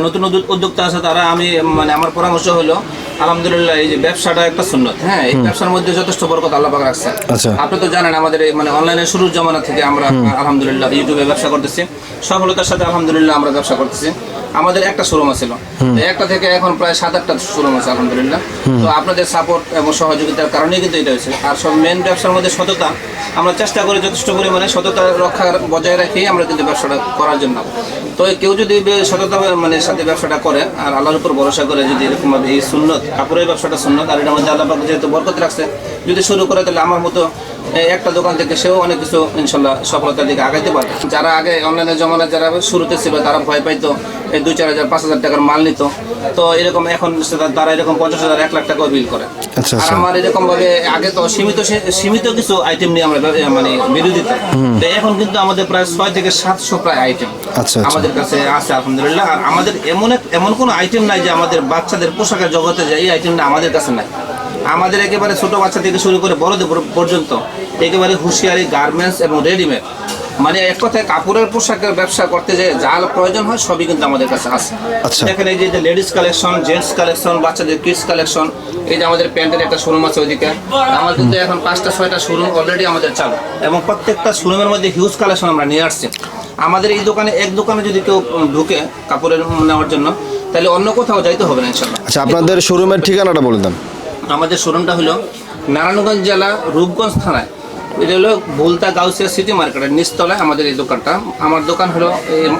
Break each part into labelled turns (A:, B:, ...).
A: নতুন উদ্যোক্তা আছে তারা আমি মানে আমার পরামর্শ হলো আলহামদুলিল্লাহ এই যে ব্যবসাটা একটা সুন্নত। হ্যাঁ এই ব্যবসার মধ্যে যথেষ্ট বরকত আল্লাহ পাক রাখছে
B: আচ্ছা।
A: আপনি তো জানেন আমাদের মানে অনলাইনে শুরুর জমানা থেকে আমরা আলহামদুলিল্লাহ ইউটিউবে ব্যবসা করতেছি। সফলতার সাথে আলহামদুলিল্লাহ আমরা ব্যবসা করতেছি। আমাদের একটা শোরুম ছিল একটা থেকে এখন প্রায় সাত আটটা শোরুম আছে আলহামদুলিল্লাহ। তো আপনাদের সাপোর্ট এবং সহযোগিতার কারণেই কিন্তু এটা হয়েছে। আর সব মেন ব্যবসার মধ্যে সততা আমরা চেষ্টা করি যথেষ্ট পরিমাণে সততা রক্ষা বজায় রেখেই আমরা কিন্তু ব্যবসাটা করার জন্য। তো কেউ যদি সততা মানে সাথে ব্যবসাটা করে আর আল্লাহর উপর ভরসা করে যদি এরকমভাবে এই সুন্নত কাপড়ের ব্যবসাটা সুন্নত আর এটার মধ্যে আল্লাহ যেহেতু বরকত রাখছে যদি শুরু করে তাহলে আমার মতো একটা দোকান থেকে সেও অনেক কিছু ইনশাল্লাহ সফলতার দিকে আগাইতে পারে যারা আগে অনলাইনে জমানা যারা শুরুতে ছিল তারা ভয় পাইতো দুই চার হাজার পাঁচ হাজার টাকার মাল নিত। তো এরকম এখন তারা এরকম পঞ্চাশ হাজার এক লাখ টাকাও বিল করে।
B: আচ্ছা,
A: আর
B: আচ্ছা।
A: আমার এরকম ভাবে আগে তো সীমিত সীমিত কিছু আইটেম নিয়ে আমরা মানে বিরোধিতা তো। এখন কিন্তু আমাদের প্রায় ছয় থেকে সাতশো প্রায় আইটেম
B: আচ্ছা।
A: আমাদের কাছে আছে আলহামদুলিল্লাহ। আর আমাদের এমন এক এমন কোনো আইটেম নাই যে আমাদের বাচ্চাদের পোশাকের জগতে যায় এই আইটেমটা আমাদের কাছে নাই। আমাদের একেবারে ছোট বাচ্চা থেকে শুরু করে বড়দের পর্যন্ত একেবারে হুঁশিয়ারি গার্মেন্টস এবং রেডিমেড মানে এক কথায় কাপড়ের পোশাকের ব্যবসা করতে যে যা প্রয়োজন হয় সবই কিন্তু আমাদের কাছে আছে।
B: আচ্ছা।
A: দেখেন এই যে লেডিস কালেকশন জেন্টস কালেকশন বাচ্চাদের কিডস কালেকশন এই যে আমাদের প্যান্টের একটা শোরুম আছে ওইদিকে। আমার কিন্তু এখন পাঁচটা ছয়টা শোরুম অলরেডি আমাদের চালু। এবং প্রত্যেকটা শোরুমের মধ্যে হিউজ কালেকশন আমরা নিয়ে আসছি। আমাদের এই দোকানে এক দোকানে যদি কেউ ঢুকে কাপড়ের নেওয়ার জন্য তাহলে অন্য কোথাও যাইতে হবে না ইনশাল্লাহ
B: আচ্ছা আপনাদের শোরুমের ঠিকানাটা বলে দেন
A: আমাদের শোরুমটা হলো নারায়ণগঞ্জ জেলা রূপগঞ্জ থানায়। এটা হলো ভুলতা গাউসিয়া সিটি মার্কেটের নিচতলায় আমাদের এই দোকানটা। আমার দোকান হলো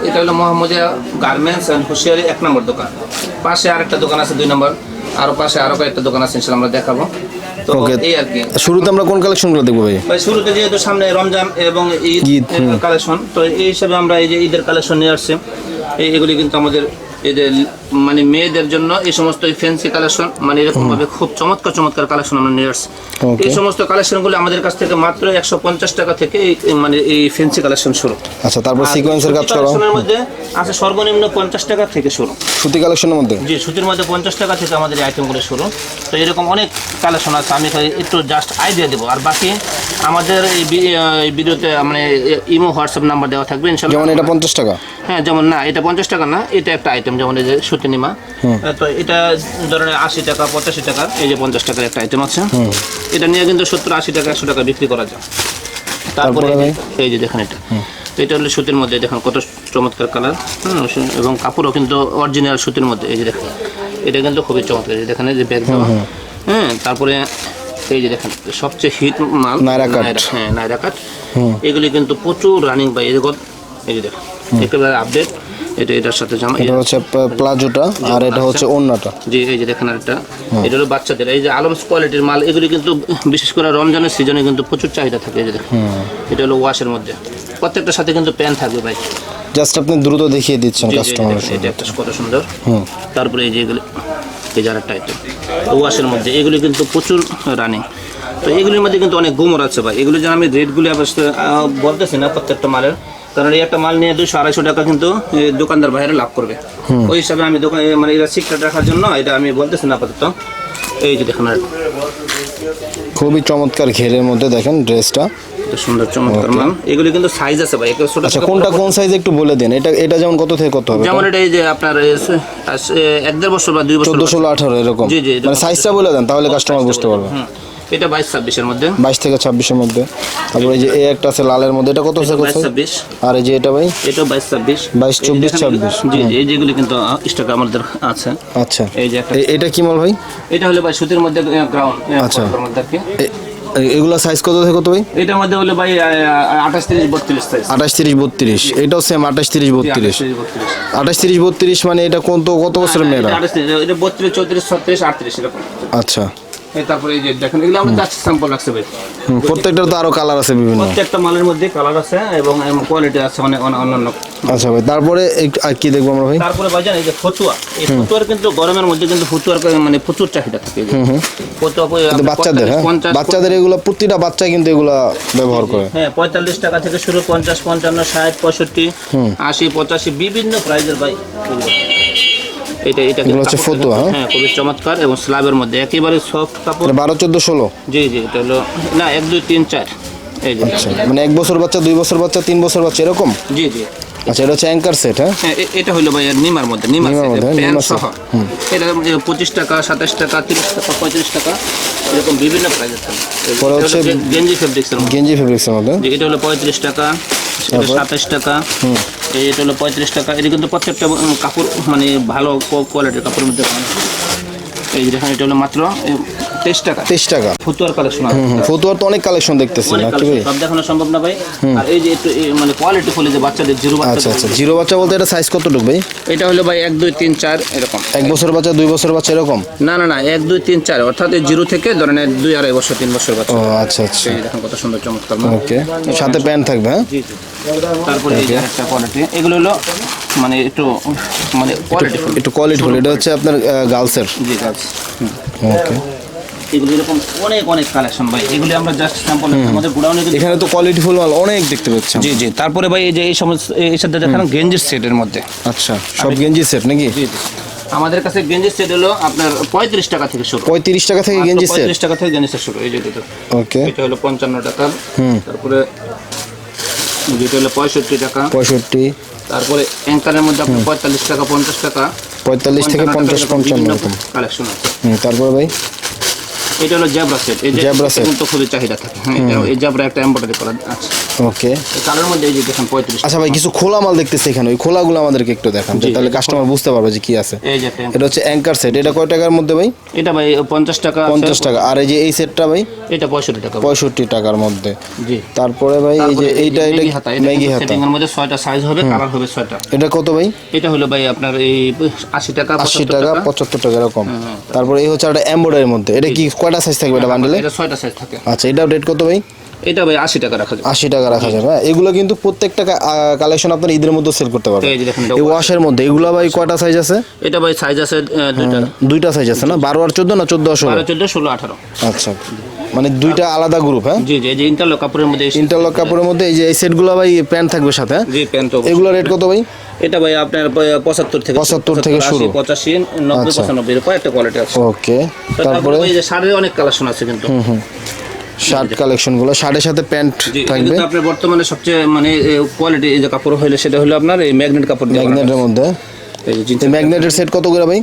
A: এটা হলো মোহাম্মদিয়া গার্মেন্টস অ্যান্ড হুশিয়ারি এক নম্বর দোকান। পাশে আরেকটা দোকান আছে দুই নম্বর আরও পাশে আরও কয়েকটা দোকান আছে ইনশাল্লাহ আমরা দেখাবো। তো এই আর কি।
B: শুরুতে আমরা কোন কালেকশনগুলো দেখব ভাই?
A: ভাই শুরুতে যেহেতু সামনে রমজান এবং ঈদ
B: ঈদ,
A: কালেকশন তো এই হিসাবে আমরা এই যে ঈদের কালেকশন নিয়ে আসছি। কিন্তু আমাদের যে মানে মেয়েদের জন্য এই সমস্ত ফ্যান্সি কালেকশন মানে এরকম ভাবে খুব চমৎকার চমৎকার কালেকশন আমরা নিয়ে আসছি। এই সমস্ত কালেকশনগুলো আমাদের কাছ থেকে মাত্র একশো পঞ্চাশ টাকা থেকে মানে এই ফ্যান্সি কালেকশন শুরু।
B: আচ্ছা তারপর সিকোয়েন্সের কাজ করা।
A: কালেকশনের মধ্যে আছে সর্বনিম্ন পঞ্চাশ টাকা থেকে শুরু।
B: সুতি কালেকশনের মধ্যে?
A: জি সুতির মধ্যে পঞ্চাশ টাকা থেকে আমাদের এই আইটেমগুলো শুরু। তো এরকম অনেক কালেকশন আছে আমি একটু জাস্ট আইডিয়া দেবো। আর বাকি আমাদের এই ভিডিওতে মানে ইমো হোয়াটসঅ্যাপ নাম্বার দেওয়া থাকবে
B: যেমন এটা পঞ্চাশ টাকা।
A: হ্যাঁ যেমন না এটা পঞ্চাশ টাকা না এটা একটা আইটেম যেমন এই যে সুতিনিমা তো এটা ধরেন আশি টাকা পঁচাশি টাকা এই যে পঞ্চাশ টাকার একটা আইটেম আছে। এটা নিয়ে কিন্তু সত্তর আশি টাকা একশো টাকা বিক্রি করা যায়। তারপরে এই যে- দেখেন এটা। এটা হলো সুতির মধ্যে দেখেন কত চমৎকার কালার এবং কাপড়ও কিন্তু অরিজিনাল সুতির মধ্যে এই যে দেখেন। এটা কিন্তু খুবই চমৎকার দেখেন যে ব্যাগ হ্যাঁ তারপরে এই যে দেখেন সবচেয়ে হিট মাল
B: নায়রা কাট।
A: হ্যাঁ নাইরা কাট এগুলি কিন্তু প্রচুর রানিং বাই এই যে দেখেন একেবারে আপডেট এটা এটার সাথে জামা
B: এটা হচ্ছে প্লাজোটা আর এটা হচ্ছে ওন্নাটা।
A: জি এই যে দেখেন একটা এটা হলো বাচ্চাদের। এই যে আলমস কোয়ালিটির মাল এগুলি কিন্তু বিশেষ করে রমজানের সিজনে কিন্তু প্রচুর চাহিদা থাকে এই যে দেখেন। এটা হলো ওয়াশের মধ্যে। প্রত্যেকটার সাথে কিন্তু প্যান্ট থাকবে ভাই।
B: জাস্ট আপনি দ্রুত দেখিয়ে দিচ্ছেন কাস্টমারের
A: এটা কত সুন্দর।
B: হুম।
A: তারপরে এই যে এগুলি এই আরেকটা ওয়াশের মধ্যে। এগুলি কিন্তু প্রচুর রানিং তো এগুলির মধ্যে কিন্তু অনেক গুমর আছে ভাই। এগুলি যেন আমি রেটগুলি অবশ্য বলতেছি না প্রত্যেকটা মালের। কারণ এই একটা মাল নিয়ে দুশো আড়াইশো টাকা কিন্তু দোকানদার বাইরে লাভ করবে। ওই হিসাবে আমি দোকানে মানে এটা সিক্রেট রাখার জন্য এটা আমি বলতেছি না আপাতত। এই যে দেখেন
B: খুবই চমৎকার ঘেরের মধ্যে দেখেন ড্রেসটা।
A: সুন্দর চমৎকার মাল। এগুলি কিন্তু সাইজ আছে ভাই এগুলো ছোট
B: আচ্ছা কোনটা কোন সাইজ একটু বলে দেন। এটা এটা যেমন কত থেকে কত হবে?
A: যেমন এটা এই যে আপনার এক দেড় বছর বা দুই বছর
B: চোদ্দ ষোলো আঠারো এরকম।
A: জি, জি,
B: মানে সাইজটা বলে দেন তাহলে কাস্টমার বুঝতে পারবে।
A: এটা বাইশ ছাব্বিশের মধ্যে।
B: বাইশ থেকে ছাব্বিশের মধ্যে। তারপরে এই যে এ একটা আছে লালের মধ্যে। এটা কত আছে কত?
A: ছাব্বিশ।
B: আর এই যে এটা ভাই?
A: এটাও বাইশ ছাব্বিশ।
B: 22, 24, 26
A: জি জি এই যেগুলি কিন্তু স্টক আমাদের আছে।
B: আচ্ছা।
A: এই যে
B: এটা কি মাল ভাই?
A: এটা হলো ভাই সুতির মধ্যে গ্রাউন্ড
B: আচ্ছা। এগুলা সাইজ কত থেকে কত ভাই?
A: এটার মধ্যে হলো ভাই আঠাশ তিরিশ বত্রিশ সাইজ
B: আঠাশ তিরিশ বত্রিশ। এটাও সেম আঠাশ তিরিশ বত্রিশ। আঠাশ তিরিশ বত্রিশ মানে এটা কোন তো কত বছরের মেয়েরা?
A: এটা বত্রিশ চৌত্রিশ ছত্রিশ আটত্রিশ এরকম।
B: আচ্ছা।
A: তারপরে এই যে দেখেন এগুলো আমাদের কাছে স্যাম্পল লাগছে ভাই।
B: প্রত্যেকটার তো আরও কালার আছে বিভিন্ন।
A: প্রত্যেকটা মালের মধ্যে কালার আছে এবং কোয়ালিটি আছে অনেক অন্যান্য।
B: আচ্ছা ভাই তারপরে আর কি দেখব আমরা ভাই?
A: তারপরে ভাইজান এই যে ফতুয়া। এই ফতুয়ার কিন্তু গরমের মধ্যে কিন্তু ফতুয়ার মানে প্রচুর চাহিদা থাকে। ফতুয়া
B: বাচ্চাদের হ্যাঁ? বাচ্চাদের এগুলো প্রতিটা বাচ্চা কিন্তু এগুলা ব্যবহার করে।
A: হ্যাঁ পঁয়তাল্লিশ টাকা থেকে শুরু পঞ্চাশ পঞ্চান্ন ষাট পঁয়ষট্টি আশি পঁচাশি বিভিন্ন প্রাইজের ভাই এটা এটা
B: এগুলো হচ্ছে ফতুয়া, হ্যাঁ?
A: হ্যাঁ খুবই চমৎকার এবং স্ল্যাবের মধ্যে। একেবারে সফট কাপড়।
B: বারো চোদ্দ ষোলো?
A: জি জি এটা হলো না এক দুই তিন চার। এই যে।
B: আচ্ছা মানে এক বছর বাচ্চা দুই বছর বাচ্চা তিন বছর বাচ্চা এরকম?
A: জি জি।
B: আচ্ছা এটা হচ্ছে অ্যাঙ্কার সেট হ্যাঁ?
A: হ্যাঁ এটা হলো ভাই নিমার মধ্যে নিমার
B: মধ্যে,
A: প্যান্ট
B: নিমার
A: সহ। এটা পঁচিশ টাকা সাতাশ টাকা তিরিশ টাকা পঁয়ত্রিশ টাকা এরকম বিভিন্ন প্রাইস আছে
B: পরে হচ্ছে
A: গেঞ্জি ফেব্রিক্সের
B: গেঞ্জি ফেব্রিক্সের মধ্যে।
A: এটা হলো পঁয়ত্রিশ টাকা সাতাশ টাকা এটা হলো পঁয়ত্রিশ টাকা। এটা কিন্তু প্রত্যেকটা কাপড় মানে ভালো কোয়ালিটির কাপড়ের মধ্যে এই দেখেন, এটা হলো মাত্র তেইশ টাকা।
B: তেইশ টাকা।
A: ফুতুয়ার কালেকশন
B: ফতুয়ার তো অনেক কালেকশন দেখতেছি
A: সব দেখানো সম্ভব না ভাই। আর এই যে একটু মানে কোয়ালিটি ফুলে যে বাচ্চাদের জিরো
B: আচ্ছা
A: বাচ্চা
B: আচ্ছা জিরো বাচ্চা বলতে এটা সাইজ কতটুকু ভাই?
A: এটা হলো ভাই এক দুই তিন চার এরকম।
B: এক বছর বাচ্চা দুই বছর বাচ্চা এরকম?
A: না না না এক দুই তিন চার অর্থাৎ এই জিরো থেকে ধরেন দুই আড়াই বছর তিন বছর বাচ্চা।
B: ও আচ্ছা আচ্ছা।
A: কত সুন্দর চমৎকার
B: ওকে সাথে প্যান্ট থাকবে হ্যাঁ?
A: তারপরে এই একটা কোয়ালিটি এগুলো হলো মানে একটু মানে কোয়ালিটি
B: একটু কোয়ালিটি এটা হচ্ছে আপনার গার্লসের
A: জি গাছ
B: ওকে।
A: এগুলো এরকম অনেক অনেক কালেকশন ভাই। এগুলি আমরা জাস্ট স্যাম্পল আমাদের গোডাউনে
B: এখানে তো কোয়ালিটি ফুল মাল অনেক দেখতে পাচ্ছি
A: জি জি। তারপরে ভাই এই যে এই সমস্ত এই সাথে দেখানো গেঞ্জির সেটের মধ্যে।
B: আচ্ছা সব গেঞ্জি সেট নাকি?
A: জি আমাদের কাছে গেঞ্জির সেট হলো আপনার পঁয়ত্রিশ টাকা থেকে শুরু।
B: পঁয়ত্রিশ টাকা থেকে গেঞ্জি সেট
A: পঁয়ত্রিশ টাকা থেকে গেঞ্জি সেট শুরু। এই যে দুটো।
B: ওকে
A: এটা হলো পঞ্চান্ন টাকা। তারপরে যেটা হলো পঁয়ষট্টি টাকা।
B: পঁয়ষট্টি।
A: তারপরে অ্যাঙ্কারের মধ্যে আপনার পঁয়তাল্লিশ টাকা পঞ্চাশ টাকা।
B: পঁয়তাল্লিশ থেকে পঞ্চাশ পঞ্চান্ন
A: কালেকশন আছে।
B: তারপরে ভাই?
A: এটা হলো জ্যাবরা সেট। এই। কিন্তু খুবই চাহিদা থাকে। হ্যাঁ এই জ্যাবরা একটা এমব্রয়ডারি করা আছে।
B: ওকে।
A: কালার মধ্যে এই যে দেখেন পঁয়ত্রিশ
B: আচ্ছা ভাই কিছু খোলা মাল দেখতেছি এখানে। ওই খোলাগুলো আমাদেরকে একটু দেখান তাহলে কাস্টমার বুঝতে পারবে যে কি আছে।
A: এই যে
B: এটা হচ্ছে অ্যাঙ্কার সেট এটা কয় টাকার মধ্যে ভাই?
A: এটা ভাই পঞ্চাশ টাকা আছে,
B: পঞ্চাশ টাকা। আর এই যে এই সেটটা ভাই?
A: এটা পঁয়ষট্টি টাকা।
B: পঁয়ষট্টি টাকার মধ্যে।
A: জি।
B: তারপরে ভাই এই যে এইটা এটা
A: ম্যাগি হাতা। সেটিং এর মধ্যে সাইজ হবে কালার হবে
B: এটা কত ভাই?
A: এটা হলো ভাই আপনার এই আশি টাকা
B: আশি টাকা পঁচাত্তর টাকা এরকম। তারপরে এই হচ্ছে একটা এমব্রয়ডারির মধ্যে। এটা কি কয়টা সাইজ থাকবে এটা বান্ডেলে
A: এটা ছয়টা সাইজ থাকে।
B: আচ্ছা এটা রেট কত ভাই?
A: এটা ভাই আশি টাকা রাখা যাবে।
B: আশি টাকা রাখা যাবে হ্যাঁ? এগুলো কিন্তু প্রত্যেকটা কালেকশন আপনার ঈদের মধ্যে সেল করতে পারবেন।
A: এই
B: ওয়াশের মধ্যে এগুলো ভাই কয়টা সাইজ আছে?
A: এটা ভাই সাইজ আছে দুইটা।
B: দুইটা সাইজ আছে না? বারো আর চোদ্দ না চোদ্দ আর ষোলো?
A: বারো চোদ্দ ষোলো আঠারো।
B: আচ্ছা। মানে দুইটা আলাদা গ্রুপ হ্যাঁ?
A: জি জি এই যে ইন্টারলক কাপড়ের মধ্যে
B: ইন্টারলক কাপড়ের মধ্যে এই যে এই সেটগুলো ভাই প্যান্ট থাকবে সাথে হ্যাঁ?
A: জি প্যান্ট
B: এগুলো রেট কত ভাই?
A: এটা ভাই আপনার প- পঁচাত্তর থেকে
B: 75 থেকে শুরু।
A: পঁচাশি নব্বই
B: আচ্ছা।
A: পঁচানব্বই এরকম একটা কোয়ালিটি আছে।
B: ওকে তারপরে
A: এই যে শাড়ির অনেক কালেকশন আছে কিন্তু। হুম হুম।
B: শার্ট কালেকশনগুলো শার্টের সাথে প্যান্ট থাকবে?
A: কিন্তু আপনার বর্তমানে সবচেয়ে মানে কোয়ালিটি এই যে কাপড় হইলে সেটা হলো আপনার এই ম্যাগনেট কাপড়
B: ম্যাগনেটের মধ্যে?
A: এই যে
B: এই ম্যাগনেটের সেট কত করে ভাই?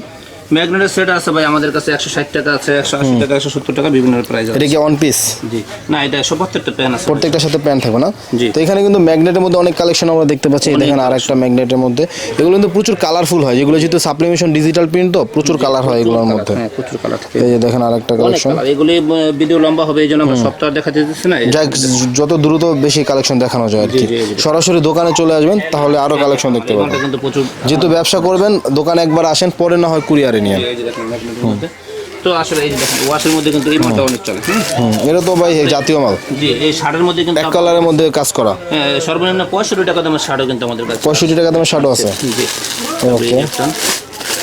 A: ম্যাগনেটের সেট আছে ভাই আমাদের কাছে একশো ষাট টাকা আছে একশো আশি টাকা একশো সত্তর টাকা বিভিন্ন প্রাইস আছে
B: এটা কি ওয়ান পিস
A: জি। না এটা একশো প্রত্যেকটা প্যান আছে।
B: প্রত্যেকটার সাথে প্যান্ট থাকবে না?
A: জি।
B: তো এখানে কিন্তু ম্যাগনেটের মধ্যে অনেক কালেকশন আমরা দেখতে পাচ্ছি। দেখেন আর একটা ম্যাগনেটের মধ্যে। এগুলো কিন্তু প্রচুর কালারফুল হয়। যেগুলো যেহেতু সাপ্লিমেশন ডিজিটাল প্রিন্ট তো প্রচুর কালার হয় এগুলোর মধ্যে।
A: হ্যাঁ প্রচুর কালার থাকে।
B: এই যে দেখেন আর একটা কালেকশন
A: এগুলি ভিডিও লম্বা হবে এই জন্য আমরা সপ্তাহ দেখাতে দিচ্ছি না।
B: যত দ্রুত বেশি কালেকশন দেখানো যায় আর কি। সরাসরি দোকানে চলে আসবেন তাহলে আরও কালেকশন দেখতে পাবেন। যেহেতু ব্যবসা করবেন দোকানে একবার আসেন পরে না হয় কুরিয়ারে নিয়ে
A: এই যে দেখেন ম্যাগনেটের মধ্যে তো আসলে এই দেখেন ওয়াশের মধ্যে কিন্তু এই মালটা অনেক চলে হুম?
B: হুম, এটা তো ভাই জাতীয় মাল।
A: জি এই শার্টের মধ্যে কিন্তু
B: এক কালারের মধ্যে কাজ করা।
A: হ্যাঁ, সর্বনিম্ন পঁয়ষট্টি টাকা দামের শার্টও কিন্তু আমাদের কাছে
B: পঁয়ষট্টি টাকা দামের শার্টও আছে।
A: জি
B: ওকে।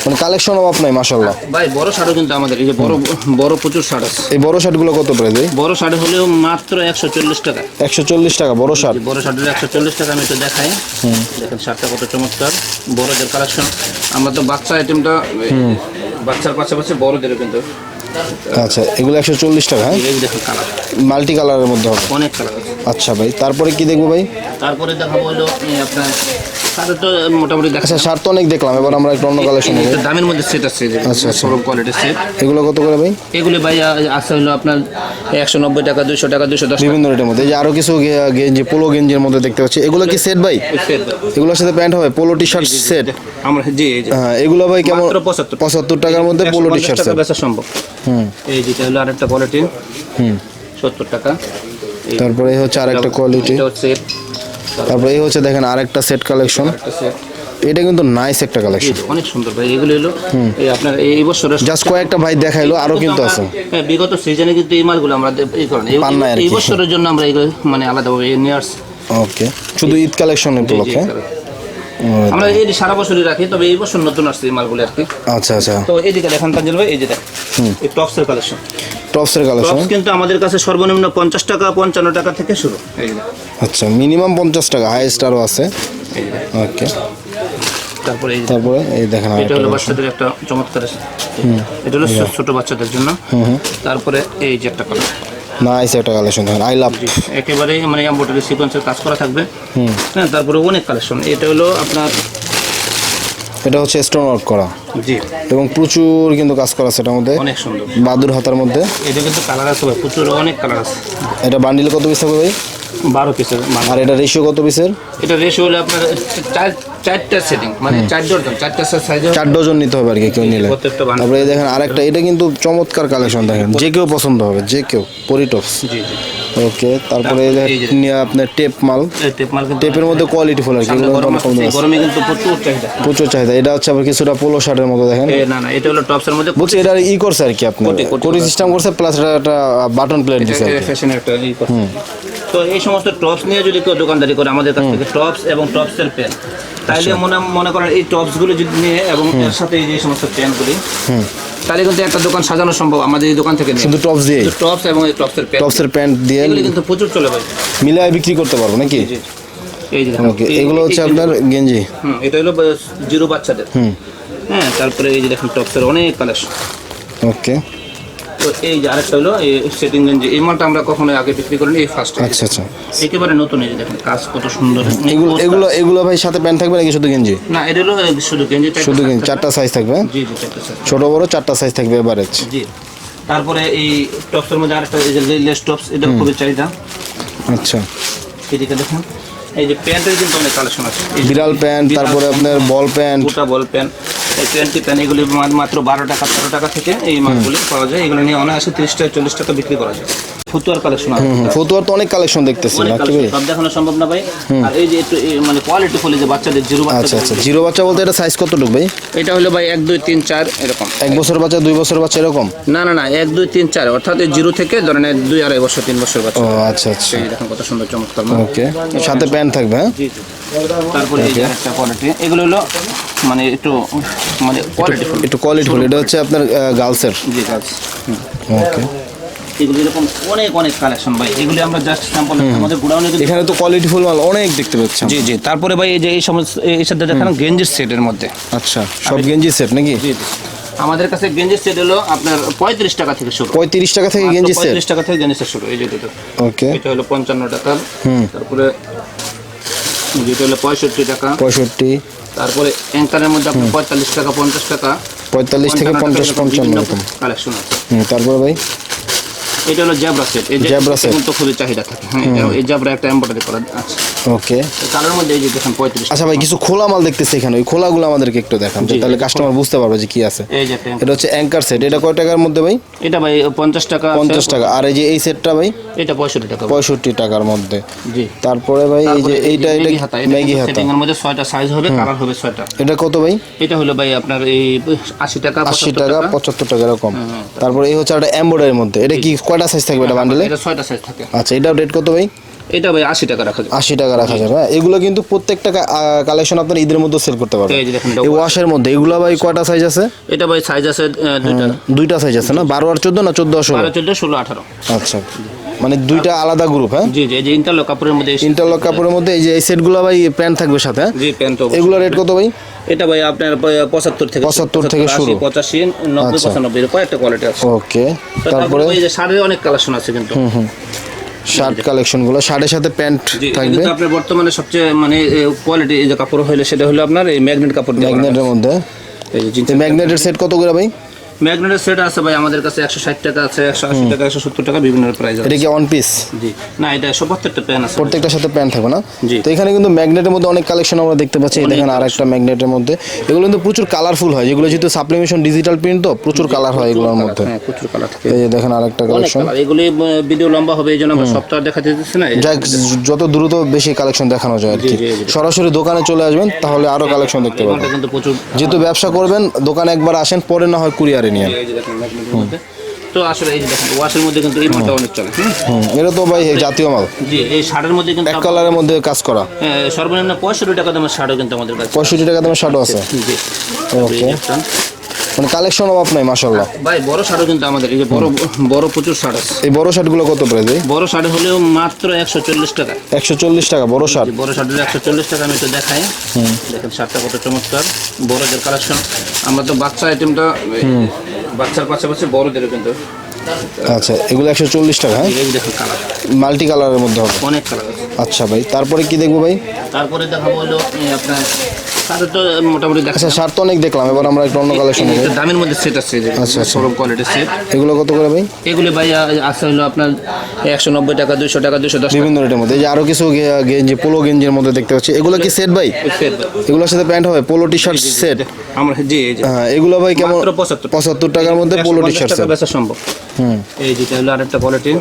B: মানে কালেকশন অভাব নাই মাসাল্লাহ
A: ভাই বড় শার্টও কিন্তু আমাদের এই যে বড় বড় প্রচুর শার্ট আছে।
B: এই বড় শার্টগুলো কত প্রাইস ভাই?
A: বড় শার্ট হলেও মাত্র একশো চল্লিশ টাকা।
B: একশো চল্লিশ টাকা বড় শার্ট।
A: বড় শার্টের একশো চল্লিশ টাকা আমি একটু দেখাই। দেখেন শার্টটা কত চমৎকার। বড়দের কালেকশন আমরা তো বাচ্চা আইটেমটা বাচ্চার পাশাপাশি বড়দেরও কিন্তু
B: আচ্ছা এগুলো একশো চল্লিশ টাকা হ্যাঁ? মাল্টি কালারের মধ্যে হবে।
A: অনেক কালার
B: আচ্ছা ভাই তারপরে কি দেখব ভাই?
A: তারপরে দেখাবো হলো আপনার শার্টের তো মোটামুটি দেখা
B: আচ্ছা তো অনেক দেখলাম এবার আমরা একটু অন্য কালেকশন নেব
A: দামের মধ্যে সেট আছে
B: আচ্ছা।
A: সরব কোয়ালিটির সেট
B: এগুলো কত করে ভাই?
A: এগুলি ভাই আছে হলো আপনার একশো নব্বই টাকা দুইশো টাকা দশ টাকা।
B: বিভিন্ন রেটের মধ্যে। যে আরও কিছু গেঞ্জি পোলো গেঞ্জির মধ্যে দেখতে পাচ্ছি এগুলো কি সেট ভাই? এগুলোর সাথে প্যান্ট হবে? পোলো টি শার্ট সেট
A: আমরা জি যে।
B: হ্যাঁ এগুলো ভাই কেমন? পঁচাত্তর। টাকার মধ্যে পোলো টি শার্ট সেট
A: বেচা সম্ভব।
B: হুম।
A: এই যেটা হলো আরেকটা কোয়ালিটি
B: হুম।
A: সত্তর টাকা।
B: তারপরে হচ্ছে আরেকটা কোয়ালিটি
A: হচ্ছে
B: তারপরে এই হচ্ছে দেখেন আরেকটা সেট কালেকশন এটা কিন্তু নাইস একটা কালেকশন
A: অনেক সুন্দর ভাই এগুলো হলো এই আপনার এই বছরের
B: জাস্ট কয়েকটা ভাই দেখাইলো আরও কিন্তু আছে।
A: হ্যাঁ বিগত সিজনে কিন্তু এই মালগুলো আমরা এই করেন
B: পান
A: এই বছরের জন্য আমরা এগুলো মানে আলাদাভাবে নিয়ে আসছি।
B: ওকে শুধু ঈদ কালেকশন উপলক্ষে
A: আমরা এই সারা বছরই রাখি তবে এই বছর নতুন আসছে এই মালগুলো আর কি।
B: আচ্ছা আচ্ছা।
A: তো এইদিকে দেখান তাঞ্জল ভাই এই যে দেখ এই টপসের কালেকশন
B: টপসের কালেকশন
A: টপস কিন্তু আমাদের কাছে সর্বনিম্ন পঞ্চাশ টাকা পঞ্চান্ন টাকা থেকে শুরু।
B: আচ্ছা মিনিমাম পঞ্চাশ টাকা হাইয়েস্ট আরও আছে। ওকে
A: তারপরে এই
B: তারপরে এই দেখেন
A: এটা হলো বাচ্চাদের একটা চমৎকার এটা হলো ছোট বাচ্চাদের জন্য। তারপরে এই যে একটা কালার
B: নাইস একটা কালেকশন আই লাভ
A: একেবারে মানে এম্বোটারি সিকোয়েন্সের কাজ করা থাকবে। হ্যাঁ তারপরে অনেক কালেকশন এটা হলো আপনার
B: এটা হচ্ছে স্টোন ওয়ার্ক করা।
A: জি।
B: এবং প্রচুর কিন্তু কাজ করা আছে এটার মধ্যে।
A: অনেক সুন্দর।
B: বাদুর হাতার মধ্যে।
A: এটা কিন্তু কালার আছে প্রচুর অনেক কালার আছে।
B: এটা বান্ডিল কত পিস থাকবে ভাই?
A: বারো পিসের
B: আর এটা রেশিও কত পিসের
A: এটা রেশিও হলো আপনার চার চারটা সেটিং মানে চার ডজন চারটা সাইজে
B: চার ডজন নিতে হবে আর কি কেউ নিলে। তারপরে দেখেন আরেকটা এটা কিন্তু চমৎকার কালেকশন দেখেন যে কেউ পছন্দ হবে যে কেউ পরিটপস
A: জি জি
B: ওকে তারপরে আপনার টেপ মাল।
A: টেপ মাল
B: টেপের মধ্যে কোয়ালিটি ফুল আর কি
A: গরম কিন্তু প্রচুর চাহিদা।
B: প্রচুর চাহিদা এটা হচ্ছে আবার কিছুটা পোলো শার্টের মতো দেখেন।
A: না না এটা হলো টপসের মধ্যে
B: বলছি এটা ই করছে আর কি আপনার
A: কোটি।
B: সিস্টেম করছে প্লাস এটা একটা বাটন প্লেট দিছে
A: ফ্যাশনের একটা ই করছে। তো এই সমস্ত টপস নিয়ে যদি কেউ দোকানদারি করে আমাদের কাছ থেকে টপস এবং টপসের পেন তাইলে
B: আচ্ছা।
A: মনে মনে করেন এই টপসগুলো যদি নিয়ে এবং এর সাথে এই যে সমস্ত পেনগুলি তাহলে কিন্তু একটা দোকান সাজানো সম্ভব আমাদের এই দোকান থেকে
B: শুধু টপস দিয়ে
A: টপস এবং এই টপসের পেন
B: টপসের প্যান্ট দিয়ে
A: এগুলি কিন্তু প্রচুর চলে ভাই।
B: মিলায় বিক্রি করতে পারব নাকি?
A: জি এই যে দেখেন,
B: ওকে এগুলো হচ্ছে আপনার গেঞ্জি?
A: হুম, এটা হলো জিরো বাচ্চাদের। হুম। হ্যাঁ তারপরে এই যে দেখেন টপসের অনেক কালেকশন
B: ওকে।
A: তো এই যে আরেকটা হলো এই সেটিং গেঞ্জি এই মালটা আমরা কখনো আগে বিক্রি করিনি এই ফার্স্ট
B: আচ্ছা আচ্ছা।
A: একেবারে নতুন এই যে দেখেন কাজ কত সুন্দর।
B: এগুলো এগুলো এগুলো ভাই সাথে প্যান্ট থাকবে নাকি শুধু গেঞ্জি?
A: না এটা হলো শুধু গেঞ্জি
B: শুধু গেঞ্জি চারটা সাইজ থাকবে হ্যাঁ?
A: জি জি চারটা size।
B: ছোট বড় চারটা সাইজ থাকবে এভারেজ
A: জি। তারপরে এই টপসের মধ্যে আরেকটা এই যে লেস টপস এটা খুবই চাহিদা।
B: আচ্ছা।
A: এদিকে দেখুন এই যে প্যান্টের কিন্তু অনেক কালেকশন আছে।
B: বিড়াল প্যান্ট তারপরে আপনার বল প্যান্ট।
A: গোটা বল প্যান্ট। এই টোয়েন্টি প্যান্ট এগুলি মাত্র বারো টাকা তেরো টাকা থেকে এই মালগুলি পাওয়া যায়। এগুলো নিয়ে অনায়াসে তিরিশ টাকা চল্লিশ টাকা বিক্রি করা যায়। ফুতুয়ার কালেকশন
B: ফতুয়ার তো অনেক কালেকশন দেখতেছি
A: সব দেখানো সম্ভব না ভাই। আর এই যে একটু মানে কোয়ালিটি ফুল যে বাচ্চাদের জিরো
B: আচ্ছা
A: বাচ্চা
B: আচ্ছা জিরো বাচ্চা বলতে এটা সাইজ কতটুকু ভাই?
A: এটা হলো ভাই এক দুই তিন চার এরকম।
B: এক বছর বাচ্চা দুই বছর বাচ্চা এরকম?
A: না না না এক দুই তিন চার অর্থাৎ এই জিরো থেকে ধরেন দুই আড়াই বছর তিন বছর বাচ্চা।
B: ও আচ্ছা আচ্ছা।
A: কত সুন্দর চমৎকার।
B: ওকে সাথে প্যান্ট থাকবে হ্যাঁ?
A: জি জি। তারপরে এই একটা কোয়ালিটি এগুলো হলো মানে একটু মানে কোয়ালিটি
B: একটু কোয়ালিটি ফুল এটা হচ্ছে আপনার গার্লসের।
A: জি গাছ
B: ওকে
A: এগুলো এরকম অনেক অনেক কালেকশন ভাই এগুলি আমরা জাস্ট স্যাম্পল আমাদের গোডাউনে
B: এখানে তো কোয়ালিটি ফুল মাল অনেক দেখতে পাচ্ছেন।
A: জি জি তারপরে ভাই এই যে এই সমস্ত এই সাথে দেখানো গেঞ্জির সেটের মধ্যে।
B: আচ্ছা সব গেঞ্জি সেট নাকি?
A: জি আমাদের কাছে গেঞ্জির সেট হলো আপনার পঁয়ত্রিশ টাকা থেকে শুরু।
B: পঁয়ত্রিশ টাকা থেকে গেঞ্জি সেট
A: পঁয়ত্রিশ টাকা থেকে গেঞ্জি সেট শুরু এই যে
B: ওকে
A: এটা হলো পঞ্চান্ন টাকা তারপরে যেটা হলো পঁয়ষট্টি টাকা।
B: পঁয়ষট্টি।
A: তারপরে অ্যাঙ্কারের মধ্যে পঁয়তাল্লিশ টাকা পঞ্চাশ টাকা।
B: পঁয়তাল্লিশ থেকে পঞ্চাশ পঞ্চান্ন
A: কালেকশন আছে।
B: তারপরে ভাই?
A: এটা হলো জ্যাবরা সেট এই
B: Zebra set।
A: কিন্তু খুবই চাহিদা থাকে। হ্যাঁ এই জ্যাবরা একটা এমব্রয়ডারি করা আছে।
B: ওকে।
A: কালার মধ্যে এই যে দেখেন পঁয়ত্রিশ
B: আচ্ছা ভাই কিছু খোলা মাল দেখতেছি এখানে। ওই খোলাগুলো আমাদেরকে একটু দেখান তাহলে কাস্টমার বুঝতে পারবে যে কি আছে।
A: এই যে
B: এটা হচ্ছে অ্যাঙ্কার সেট এটা কয় টাকার মধ্যে ভাই?
A: এটা ভাই পঞ্চাশ টাকা। আছে,
B: পঞ্চাশ টাকা। আর এই যে এই সেটটা ভাই?
A: এটা পঁয়ষট্টি টাকা।
B: পঁয়ষট্টি টাকার মধ্যে।
A: জি।
B: তারপরে ভাই এই যে এইটা এটা
A: ম্যাগি হাতা। সেটিং এর মধ্যে ছয়টা সাইজ হবে কালার হবে ছয়টা।
B: এটা কত ভাই?
A: এটা হলো ভাই আপনার এই আশি টাকা
B: আশি
A: 75
B: টাকা পঁচাত্তর টাকা এরকম। তারপরে এই হচ্ছে একটা এমব্রয়ডারির মধ্যে। এটা কি কয়টা সাইজ থাকবে এটা বান্ডেলে
A: এটা ছয়টা সাইজ থাকে।
B: আচ্ছা এটাও রেট কত ভাই?
A: এটা ভাই আশি টাকা রাখা যাবে।
B: আশি টাকা রাখা যাবে হ্যাঁ? এগুলো কিন্তু প্রত্যেকটা কালেকশন আপনার ঈদের মধ্যে সেল করতে পারবেন।
A: এই যে দেখেন
B: এই ওয়াশের মধ্যে এগুলো ভাই কয়টা সাইজ আছে?
A: এটা ভাই সাইজ আছে দুইটা।
B: দুইটা সাইজ আছে না? বারো আর চোদ্দ না চোদ্দ আর ষোলো?
A: চোদ্দ ষোলো আঠারো।
B: আচ্ছা। মানে দুইটা আলাদা গ্রুপ হ্যাঁ?
A: জি জি এই যে ইন্টারলক কাপড়ের মধ্যে
B: ইন্টারলক কাপড়ের মধ্যে এই যে এই সেটগুলো ভাই প্যান্ট থাকবে সাথে হ্যাঁ?
A: জি প্যান্ট
B: এগুলো রেট কত ভাই?
A: এটা ভাই আপনার পঁচাত্তর থেকে
B: 75 থেকে শুরু।
A: পঁচাশি নব্বই
B: আচ্ছা।
A: পঁচানব্বই এরকম একটা কোয়ালিটি আছে।
B: ওকে তারপরে
A: ওই যে শাড়ির অনেক কালেকশন আছে কিন্তু। হুম হুম।
B: শার্ট কালেকশনগুলো শার্টের সাথে প্যান্ট থাকবে?
A: কিন্তু আপনার বর্তমানে সবচেয়ে মানে কোয়ালিটি যে কাপড় হইলে সেটা হলো আপনার এই ম্যাগনেট কাপড়
B: ম্যাগনেটের মধ্যে?
A: এই যে
B: এই ম্যাগনেটের সেট কত করে ভাই?
A: ম্যাগনেটের সেট আছে ভাই আমাদের কাছে একশো ষাট টাকা আছে একশো আশি টাকা একশো সত্তর টাকা বিভিন্ন প্রাইস আছে
B: এটা কি ওয়ান পিস
A: জি। না এটা একশো প্রত্যেকটা প্যান আছে।
B: প্রত্যেকটার সাথে প্যান্ট থাকবে না?
A: জি।
B: তো এখানে কিন্তু ম্যাগনেটের মধ্যে অনেক কালেকশন আমরা দেখতে পাচ্ছি। দেখেন আর একটা ম্যাগনেটের মধ্যে। এগুলো কিন্তু প্রচুর কালারফুল হয়। যেগুলো যেহেতু সাপ্লিমেশন ডিজিটাল প্রিন্ট তো প্রচুর কালার হয় এগুলোর মধ্যে।
A: হ্যাঁ প্রচুর কালার থাকে।
B: এই যে দেখেন আরেকটা
A: অনেক
B: কালেকশন
A: এগুলি ভিডিও লম্বা হবে এই জন্য আমরা সপ্তাহ দেখাতে দিচ্ছি না।
B: যাক যত দ্রুত বেশি কালেকশন দেখানো যায় আর কি। সরাসরি দোকানে চলে আসবেন তাহলে আরও কালেকশন দেখতে পাবেন যেহেতু ব্যবসা করবেন দোকানে একবার আসেন পরে না হয় কুরিয়ারে
A: মধ্যে তো আসলে এই যে দেখেন ওয়াশের মধ্যে কিন্তু এই মালটা অনেক চলে হুম?
B: এটা তো ভাই জাতীয় মাল।
A: জি এই শার্টের মধ্যে কিন্তু
B: এক কালারের মধ্যে কাজ করা।
A: হ্যাঁ, সর্বনিম্ন পঁয়ষট্টি টাকা দামের শার্টও কিন্তু আমাদের কাছে
B: পঁয়ষট্টি টাকা দামের শার্টও আছে।
A: জি
B: ওকে। মানে কালেকশন অভাব নাই মাসাল্লাহ
A: ভাই বড় শার্টও কিন্তু আমাদের এই যে বড় বড় প্রচুর শার্ট আছে।
B: এই বড় শার্টগুলো কত প্রাইস
A: বড় শার্ট হলেও মাত্র একশো চল্লিশ টাকা।
B: একশো চল্লিশ টাকা বড় শার্ট।
A: বড় শার্টের একশো চল্লিশ টাকা আমি একটু দেখাই। দেখেন শার্টটা কত চমৎকার। বড়দের কালেকশন আমরা তো বাচ্চা আইটেমটা বাচ্চার পাশাপাশি বড়দেরও কিন্তু।
B: আচ্ছা এগুলো একশো চল্লিশ টাকা হ্যাঁ? মাল্টি কালারের মধ্যে হবে।
A: অনেক কালার
B: আচ্ছা ভাই তারপরে কি দেখব ভাই?
A: তারপরে দেখাবো হলো আপনার তাদের তো মোটামুটি দেখা
B: আচ্ছা তো অনেক দেখলাম এবার আমরা একটু অন্য কালেকশন নেব
A: দামের মধ্যে সেট আছে যে
B: আচ্ছা, আচ্ছা।
A: সরম কোয়ালিটির সেট
B: এগুলো কত করে ভাই?
A: এগুলি ভাই আ- আছে হলো আপনার একশো নব্বই টাকা দুশো টাকা টাকা
B: বিভিন্ন রেটের মধ্যে। এই যে আরও কিছু গেঞ্জি পোলো গেঞ্জির মধ্যে দেখতে পাচ্ছি এগুলো কি সেট ভাই?
A: সেট
B: এগুলোর সাথে প্যান্ট হবে? পোলো টি শার্ট সেট
A: আমরা জি
B: হ্যাঁ এগুলো ভাই কেমন?
A: মাত্র 75
B: পঁচাত্তর টাকার মধ্যে পোলো টি শার্ট সেট
A: বেচা সম্ভব।
B: হুম।
A: এই যেটা হলো আরেকটা কোয়ালিটি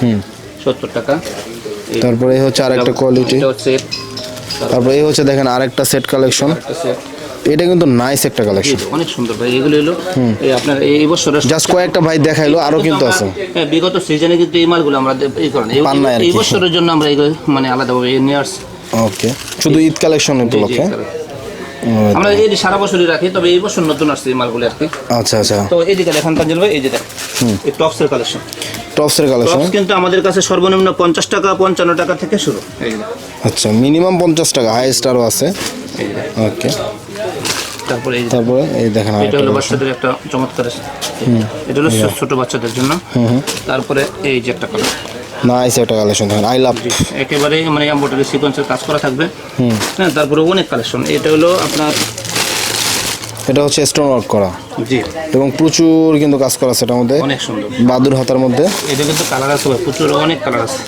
B: হুম।
A: সত্তর টাকা।
B: তারপরে হচ্ছে আরেকটা কোয়ালিটি
A: এটা হচ্ছে
B: তারপরে এই হচ্ছে দেখেন আরেকটা সেট কালেকশন এটা কিন্তু নাইস একটা কালেকশন
A: অনেক সুন্দর ভাই এগুলো হলো এই আপনার এই বছরের
B: জাস্ট কয়েকটা ভাই দেখাইলো আরও কিন্তু আছে।
A: হ্যাঁ, বিগত সিজনে কিন্তু এই মালগুলো আমরা এই করেন
B: আর
A: এই বছরের জন্য আমরা এগুলো মানে আলাদাভাবে নিয়ে আসছি।
B: ওকে শুধু ঈদ কালেকশন উপলক্ষে
A: আমরা এই যে সারা বছরই রাখি তবে এই বছর নতুন আসছে এই মালগুলো আর কি।
B: আচ্ছা আচ্ছা।
A: তো এই দিকে দেখান তাঞ্জল ভাই এই যে দেখ এই টপসের কালেকশন
B: টপসের কালেকশন।
A: কিন্তু আমাদের কাছে সর্বনিম্ন পঞ্চাশ টাকা পঞ্চান্ন টাকা থেকে শুরু। এই
B: আচ্ছা মিনিমাম পঞ্চাশ টাকা হাইয়েস্ট আরও আছে। ওকে
A: তারপরে এই
B: তারপরে এই দেখেন
A: এটা হলো বাচ্চাদের একটা চমৎকার এটা হলো ছোট বাচ্চাদের জন্য। তারপরে এই যে একটা কালার।
B: নাইস একটা কালেকশন দেখেন আই লাভ
A: একেবারে মানে এম্বোটারি সিকোয়েন্সের কাজ করা থাকবে। হ্যাঁ তারপরে অনেক কালেকশন। এটা হলো আপনার
B: এটা হচ্ছে স্টোন ওয়ার্ক করা।
A: জি।
B: এবং প্রচুর কিন্তু কাজ করা আছে এটার মধ্যে।
A: অনেক সুন্দর।
B: বাদুর হাতার মধ্যে।
A: এটা কিন্তু কালার আছে প্রচুর অনেক কালার আছে।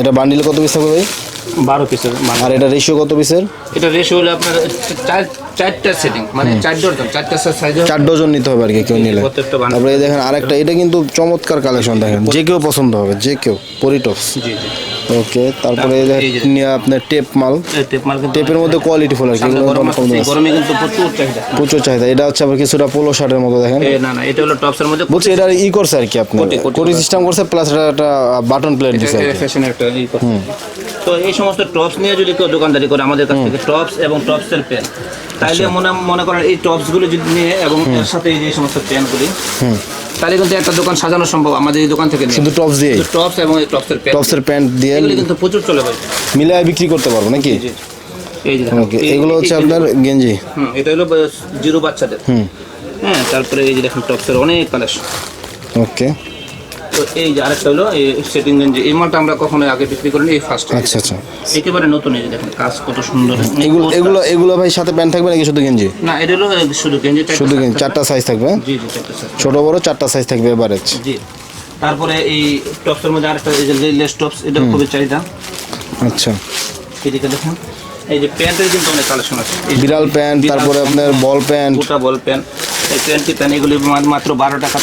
B: এটা বান্ডিলে কত পিস থাকবে ভাই?
A: বারো পিসের মাল
B: আর এটা রেশিও কত পিসের
A: এটা রেশিও হলো আপনার চার চারটা সেটিং মানে চার ডজন চারটা সাইজ
B: চার ডজন নিতে হবে আর কি কেউ নিলে। তারপরে এই দেখেন আরেকটা এটা কিন্তু চমৎকার কালেকশন দেখেন। যে কেউ পছন্দ হবে যে কেউ পরিটপস
A: জি জি।
B: ওকে তারপরে আপনার টেপ মাল।
A: টেপ মাল
B: টেপের মধ্যে কোয়ালিটি ফুল আছে।
A: গরমে কিন্তু প্রচুর চাহিদা।
B: প্রচুর চাহিদা। এটা হচ্ছে আবার কিছুটা পোলো শার্টের মতো দেখেন।
A: না না এটা হলো টপসের মধ্যে
B: বলছি এটা ই করছে আর কি আপনি
A: কোটি।
B: সিস্টেম করছে প্লাস এটা একটা বাটন প্লেট দিছে
A: ফ্যাশনের একটা ই করছে। তো এই সমস্ত টপস নিয়ে যদি কেউ দোকানদারি করে আমাদের কাছ থেকে টপস এবং টপসের পেন তাইলে
B: আচ্ছা।
A: মনে মনে করেন এই টপসগুলো যদি নিয়ে এবং এর সাথে এই যে সমস্ত পেনগুলি তাহলে কিন্তু একটা দোকান সাজানো সম্ভব আমাদের এই দোকান থেকে
B: শুধু টপস দিয়ে
A: টপস এবং এই টপসের পেন
B: টপসের প্যান্ট দিয়ে
A: এগুলি কিন্তু প্রচুর চলে ভাই।
B: মিলায় বিক্রি করতে পারব নাকি?
A: এই যে
B: ওকে এগুলো হচ্ছে আপনার গেঞ্জি।
A: হুম, এটা হলো জিরো বাচ্চাদের। হ্যাঁ তারপরে এই যে দেখেন টপসের অনেক কালেকশন
B: ওকে
A: তো এই যে আরেকটা হলো এই সেটিং গেঞ্জি এই মালটা আমরা কখনো আগে বিক্রি করিনি এই ফার্স্ট
B: আচ্ছা আচ্ছা।
A: একেবারে নতুন এই যে দেখেন কাজ কত সুন্দর।
B: এগুলো এগুলো এগুলো ভাই সাথে প্যান্ট থাকবে নাকি শুধু গেঞ্জি?
A: না এটা হলো শুধু গেঞ্জি
B: শুধু গেঞ্জি চারটা সাইজ থাকবে?
A: জি জি চারটা।
B: ছোট বড় চারটা সাইজ থাকবে এভারেজ
A: জি। তারপরে এই টপসের মধ্যে আরেকটা এই যে লেস টপস এটা খুবই চাহিদা।
B: আচ্ছা।
A: এদিকে দেখুন এই যে প্যান্টের কিন্তু অনেক কালেকশন আছে।
B: বিড়াল প্যান্ট তারপরে আপনার বল প্যান্ট।
A: গোটা বল প্যান্ট। এই প্যান্টটি প্যান্ট এগুলি মাত্র বারো টাকা।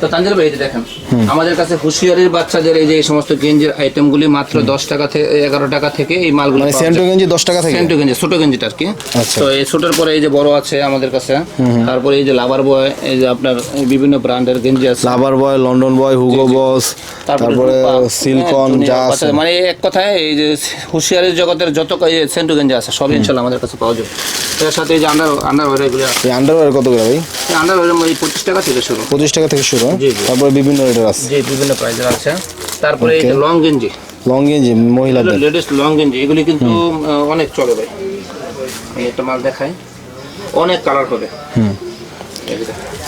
A: তো তাঞ্জল ভাই দেখেন আমাদের কাছে হুঁশিয়ারির বাচ্চাদের এই যে এই সমস্ত গেঞ্জির আইটেমগুলি মাত্র দশ টাকা থেকে এগারো টাকা থেকে এই মালগুলো
B: মানে সেন্টো গেঞ্জি দশ টাকা থেকে?
A: সেন্টু গেঞ্জি ছোট গেঞ্জিটা আর কি।
B: আচ্ছা।
A: তো এই ছোটোর পরে এই যে বড় আছে আমাদের কাছে তারপরে এই যে লাভার বয় এই যে আপনার বিভিন্ন ব্র্যান্ডের গেঞ্জি আছে।
B: Lover boy London boy Hugo Boss তারপরে সিলকন
A: হ্যাঁ, মানে এক কথায় এই যে হুঁশিয়ারির জগতের যত সেন্টু গেঞ্জি আছে সব ইনশাল্লাহ আমাদের কাছে পাওয়া যাবে। এর সাথে এই যে আন্ডার আন্ডারওয়্যার এগুলো আছে।
B: আন্ডারওয়্যার কত করে ভাই?
A: আন্ডারওয়্যার পঁচিশ টাকা থেকে শুরু।
B: পঁচিশ টাকা থেকে শুরু।
A: জি, জি।
B: তারপরে বিভিন্ন রেটের আছে।
A: যে বিভিন্ন প্রাইজের আছে। তারপরে এই লং গেঞ্জি
B: লং গেঞ্জি মহিলাদের।
A: লেটেস্ট লং গেঞ্জি এগুলি কিন্তু অনেক চলে ভাই। আমি একটা মাল দেখাই। অনেক কালার হবে। দেখেন।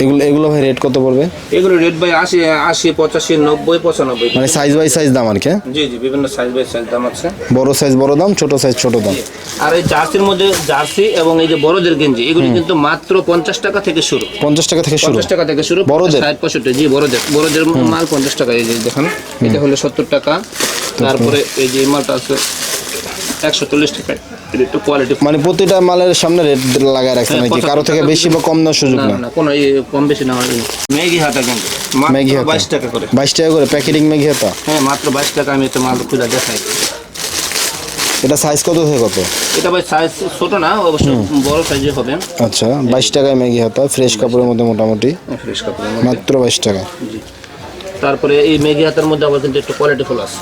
B: এগুলো এগুলো ভাই রেট কত পড়বে?
A: এগুলো রেট ভাই আশি আশি পঁচাশি নব্বই পঁচানব্বই।
B: মানে সাইজ বাই সাইজ দাম আর কি হ্যাঁ?
A: জি জি বিভিন্ন সাইজ বাই সাইজ দাম আছে।
B: বড় সাইজ বড় দাম ছোট সাইজ ছোট দাম।
A: আর এই জার্সির মধ্যে জার্সি এবং এই যে বড়দের গেঞ্জি এগুলি কিন্তু মাত্র পঞ্চাশ টাকা থেকে শুরু।
B: পঞ্চাশ টাকা থেকে শুরু।
A: পঞ্চাশ টাকা থেকে শুরু
B: বড়দের?
A: ষাট পঁয়ষট্টি জি বড়দের। বড়দের মাল পঞ্চাশ টাকা এই যে দেখুন এটা হলো সত্তর টাকা। তারপরে? এই যে মালটা আছে একশো চল্লিশ টাকা একটু কোয়ালিটি
B: মানে প্রতিটা মালের সামনে রেট লাগায় রাখছে
A: হ্যাঁ,
B: নাকি কারও থেকে বেশি বা কম নেওয়ার সুযোগ
A: না কোনো এই কম বেশি না ম্যাগি হাতা
B: ম্যাগি হাতা।
A: বাইশ টাকা করে।
B: বাইশ টাকা করে প্যাকেটিং ম্যাগি হাতা?
A: হ্যাঁ মাত্র বাইশ টাকা আমি একটা মাল খুঁজে দেখাই।
B: এটা সাইজ কত থেকে কত?
A: এটা ভাই সাইজ ছোট না অবশ্য বড় সাইজে হবে।
B: আচ্ছা বাইশ টাকায় ম্যাগি হাতা ফ্রেশ কাপড়ের মধ্যে মোটামুটি।
A: ফ্রেশ কাপড়ের মধ্যে।
B: মাত্র বাইশ টাকা।
A: তারপরে এই মেঘি হাতের মধ্যে আবার কিন্তু একটু কোয়ালিটি ফুল আছে।